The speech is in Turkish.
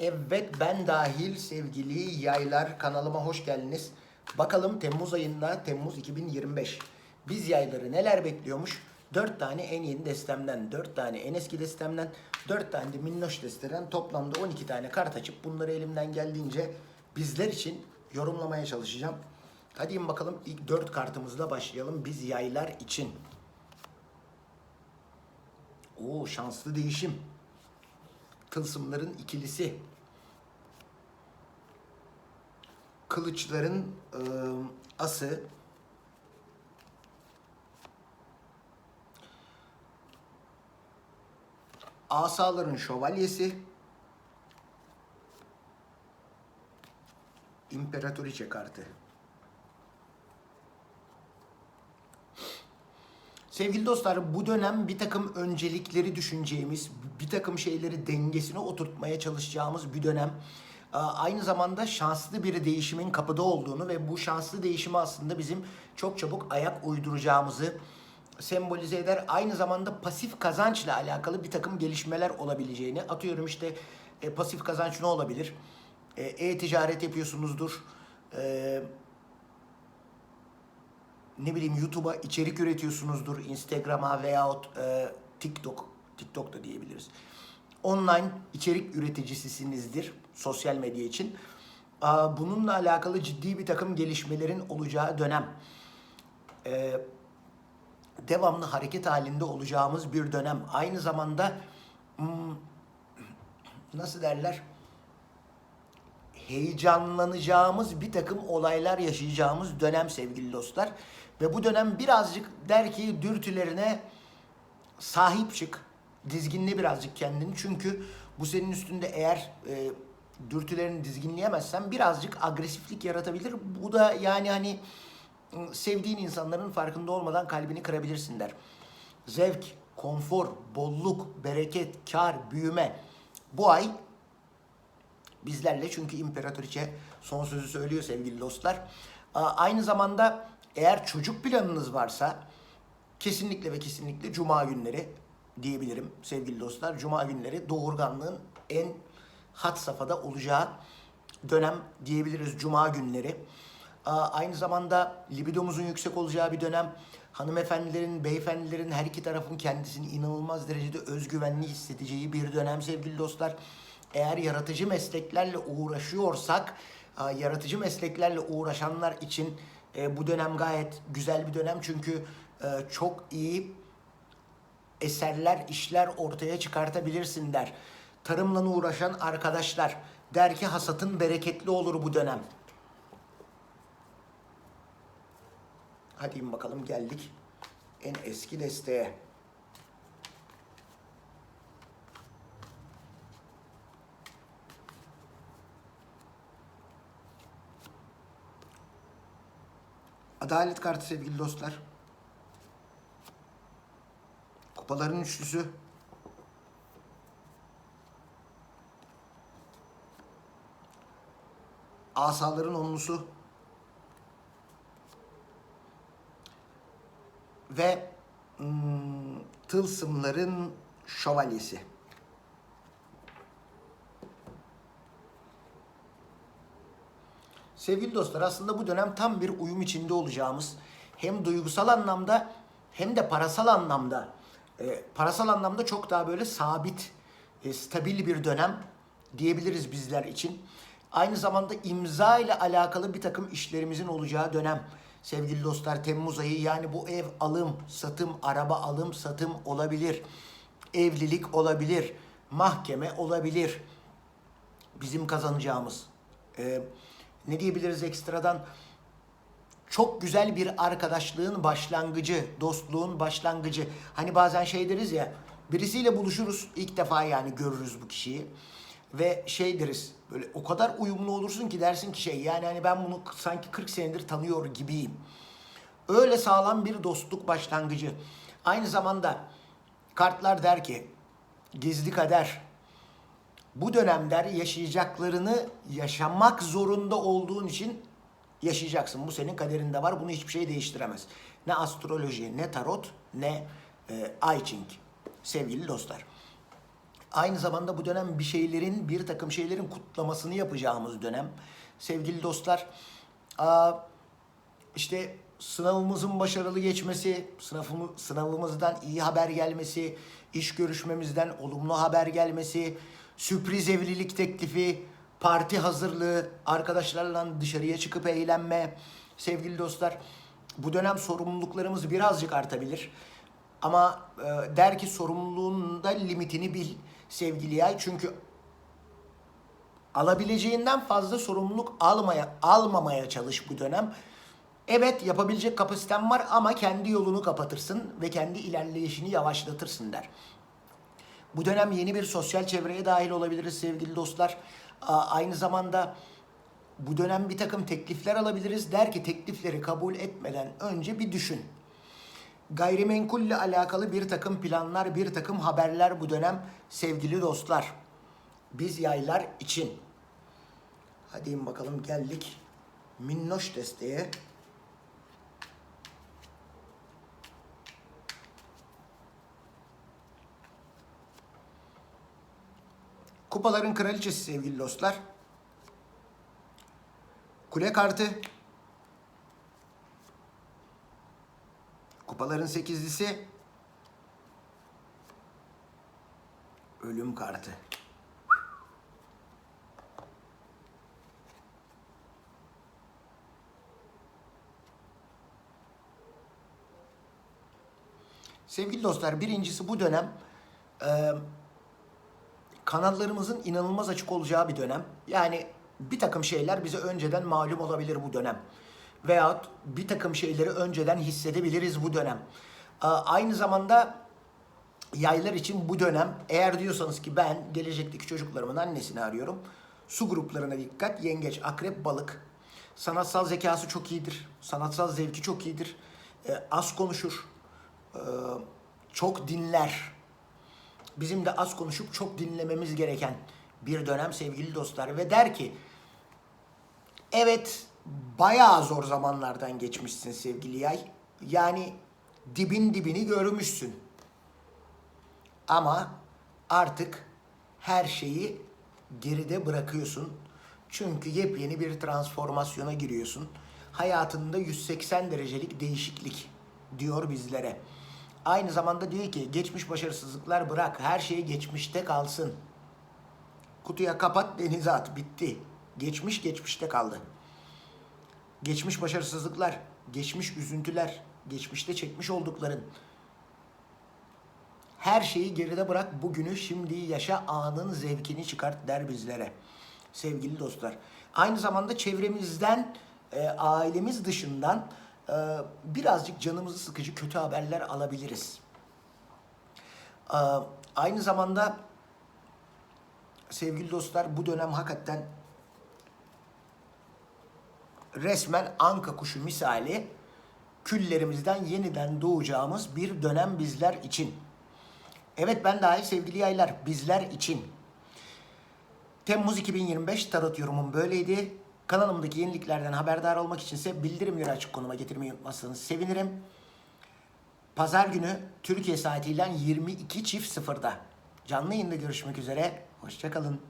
Evet ben dahil sevgili yaylar kanalıma hoş geldiniz. Bakalım Temmuz ayında Temmuz 2025. Biz yayları neler bekliyormuş? 4 tane en yeni destemden, 4 tane en eski destemden, 4 tane de minnoş desteden toplamda 12 tane kart açıp bunları elimden geldiğince bizler için yorumlamaya çalışacağım. Hadi bakalım ilk 4 kartımızla başlayalım biz yaylar için. Oo şanslı değişim. Tılsımların ikilisi. Kılıçların e, ası. Asaların şövalyesi. İmparatoriçe kartı. Sevgili dostlar bu dönem bir takım öncelikleri düşüneceğimiz, bir takım şeyleri dengesine oturtmaya çalışacağımız bir dönem. Aynı zamanda şanslı bir değişimin kapıda olduğunu ve bu şanslı değişimi aslında bizim çok çabuk ayak uyduracağımızı sembolize eder. Aynı zamanda pasif kazançla alakalı bir takım gelişmeler olabileceğini. Atıyorum işte e, pasif kazanç ne olabilir? E, E-ticaret yapıyorsunuzdur. E, ne bileyim YouTube'a içerik üretiyorsunuzdur, Instagram'a veyahut e, TikTok, TikTok da diyebiliriz. Online içerik üreticisisinizdir sosyal medya için. Aa, Bununla alakalı ciddi bir takım gelişmelerin olacağı dönem. E, devamlı hareket halinde olacağımız bir dönem. Aynı zamanda hmm, nasıl derler? Heyecanlanacağımız bir takım olaylar yaşayacağımız dönem sevgili dostlar. Ve bu dönem birazcık der ki dürtülerine sahip çık. Dizginle birazcık kendini. Çünkü bu senin üstünde eğer e, dürtülerini dizginleyemezsen birazcık agresiflik yaratabilir. Bu da yani hani ı, sevdiğin insanların farkında olmadan kalbini kırabilirsin der. Zevk, konfor, bolluk, bereket, kar, büyüme. Bu ay bizlerle çünkü imparatoriçe son sözü söylüyor sevgili dostlar. Aynı zamanda eğer çocuk planınız varsa kesinlikle ve kesinlikle cuma günleri diyebilirim sevgili dostlar. Cuma günleri doğurganlığın en hat safhada olacağı dönem diyebiliriz cuma günleri. Aynı zamanda libidomuzun yüksek olacağı bir dönem. Hanımefendilerin, beyefendilerin her iki tarafın kendisini inanılmaz derecede özgüvenli hissedeceği bir dönem sevgili dostlar. Eğer yaratıcı mesleklerle uğraşıyorsak, yaratıcı mesleklerle uğraşanlar için e, bu dönem gayet güzel bir dönem. Çünkü e, çok iyi eserler, işler ortaya çıkartabilirsin der. Tarımla uğraşan arkadaşlar der ki hasatın bereketli olur bu dönem. Hadi bakalım geldik en eski desteğe. Adalet kartı sevgili dostlar. Kupaların üçlüsü. Asaların onlusu. Ve hmm, tılsımların şövalyesi. Sevgili dostlar aslında bu dönem tam bir uyum içinde olacağımız hem duygusal anlamda hem de parasal anlamda e, parasal anlamda çok daha böyle sabit, e, stabil bir dönem diyebiliriz bizler için. Aynı zamanda imza ile alakalı bir takım işlerimizin olacağı dönem. Sevgili dostlar Temmuz ayı yani bu ev alım, satım, araba alım, satım olabilir. Evlilik olabilir, mahkeme olabilir bizim kazanacağımız. Ee, ne diyebiliriz ekstradan? Çok güzel bir arkadaşlığın başlangıcı, dostluğun başlangıcı. Hani bazen şey deriz ya, birisiyle buluşuruz, ilk defa yani görürüz bu kişiyi. Ve şey deriz, böyle o kadar uyumlu olursun ki dersin ki şey, yani hani ben bunu sanki 40 senedir tanıyor gibiyim. Öyle sağlam bir dostluk başlangıcı. Aynı zamanda kartlar der ki, gizli kader, bu dönemler yaşayacaklarını yaşamak zorunda olduğun için yaşayacaksın. Bu senin kaderinde var. Bunu hiçbir şey değiştiremez. Ne astroloji, ne tarot, ne e, I Ching. Sevgili dostlar. Aynı zamanda bu dönem bir şeylerin, bir takım şeylerin kutlamasını yapacağımız dönem. Sevgili dostlar, aa, işte sınavımızın başarılı geçmesi, sınavımı, sınavımızdan iyi haber gelmesi, iş görüşmemizden olumlu haber gelmesi, sürpriz evlilik teklifi, parti hazırlığı, arkadaşlarla dışarıya çıkıp eğlenme. Sevgili dostlar, bu dönem sorumluluklarımız birazcık artabilir. Ama e, der ki sorumluluğun da limitini bil sevgili yay. Çünkü alabileceğinden fazla sorumluluk almaya almamaya çalış bu dönem. Evet yapabilecek kapasiten var ama kendi yolunu kapatırsın ve kendi ilerleyişini yavaşlatırsın der. Bu dönem yeni bir sosyal çevreye dahil olabiliriz sevgili dostlar. Aynı zamanda bu dönem bir takım teklifler alabiliriz. Der ki teklifleri kabul etmeden önce bir düşün. Gayrimenkulle alakalı bir takım planlar, bir takım haberler bu dönem sevgili dostlar. Biz yaylar için. Hadi bakalım geldik minnoş desteğe. Kupaların kraliçesi sevgili dostlar. Kule kartı. Kupaların sekizlisi. Ölüm kartı. Sevgili dostlar, birincisi bu dönem kanallarımızın inanılmaz açık olacağı bir dönem. Yani bir takım şeyler bize önceden malum olabilir bu dönem. Veyahut bir takım şeyleri önceden hissedebiliriz bu dönem. Ee, Aynı zamanda yaylar için bu dönem eğer diyorsanız ki ben gelecekteki çocuklarımın annesini arıyorum. Su gruplarına dikkat. Yengeç, akrep, balık. Sanatsal zekası çok iyidir. Sanatsal zevki çok iyidir. Ee, az konuşur. Ee, çok dinler bizim de az konuşup çok dinlememiz gereken bir dönem sevgili dostlar ve der ki evet bayağı zor zamanlardan geçmişsin sevgili yay. Yani dibin dibini görmüşsün. Ama artık her şeyi geride bırakıyorsun. Çünkü yepyeni bir transformasyona giriyorsun. Hayatında 180 derecelik değişiklik diyor bizlere. Aynı zamanda diyor ki geçmiş başarısızlıklar bırak. Her şey geçmişte kalsın. Kutuya kapat denize at. Bitti. Geçmiş geçmişte kaldı. Geçmiş başarısızlıklar, geçmiş üzüntüler, geçmişte çekmiş oldukların. Her şeyi geride bırak. Bugünü şimdi yaşa anın zevkini çıkart der bizlere. Sevgili dostlar. Aynı zamanda çevremizden, e, ailemiz dışından e, birazcık canımızı sıkıcı kötü haberler alabiliriz. E, aynı zamanda sevgili dostlar bu dönem hakikaten resmen anka kuşu misali küllerimizden yeniden doğacağımız bir dönem bizler için. Evet ben dahil sevgili yaylar bizler için. Temmuz 2025 tarot yorumum böyleydi. Kanalımdaki yeniliklerden haberdar olmak içinse bildirimleri açık konuma getirmeyi unutmazsanız sevinirim. Pazar günü Türkiye saatiyle 22 çift sıfırda canlı yayında görüşmek üzere. Hoşçakalın.